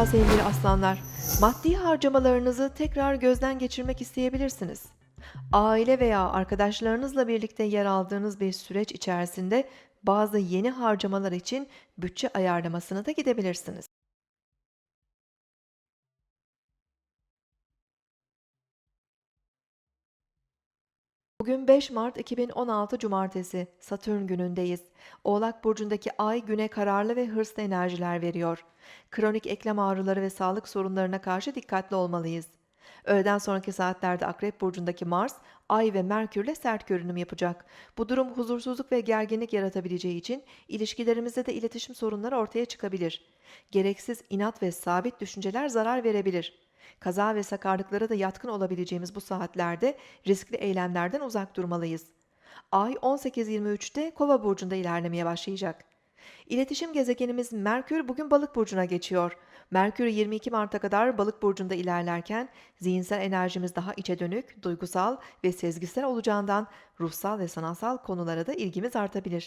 Merhaba sevgili aslanlar. Maddi harcamalarınızı tekrar gözden geçirmek isteyebilirsiniz. Aile veya arkadaşlarınızla birlikte yer aldığınız bir süreç içerisinde bazı yeni harcamalar için bütçe ayarlamasına da gidebilirsiniz. Bugün 5 Mart 2016 Cumartesi, Satürn günündeyiz. Oğlak Burcu'ndaki ay güne kararlı ve hırslı enerjiler veriyor. Kronik eklem ağrıları ve sağlık sorunlarına karşı dikkatli olmalıyız. Öğleden sonraki saatlerde Akrep Burcu'ndaki Mars, Ay ve Merkürle sert görünüm yapacak. Bu durum huzursuzluk ve gerginlik yaratabileceği için ilişkilerimizde de iletişim sorunları ortaya çıkabilir. Gereksiz inat ve sabit düşünceler zarar verebilir. Kaza ve sakarlıklara da yatkın olabileceğimiz bu saatlerde riskli eylemlerden uzak durmalıyız. Ay 18.23'te Kova burcunda ilerlemeye başlayacak. İletişim gezegenimiz Merkür bugün Balık burcuna geçiyor. Merkür 22 Mart'a kadar Balık burcunda ilerlerken zihinsel enerjimiz daha içe dönük, duygusal ve sezgisel olacağından ruhsal ve sanatsal konulara da ilgimiz artabilir.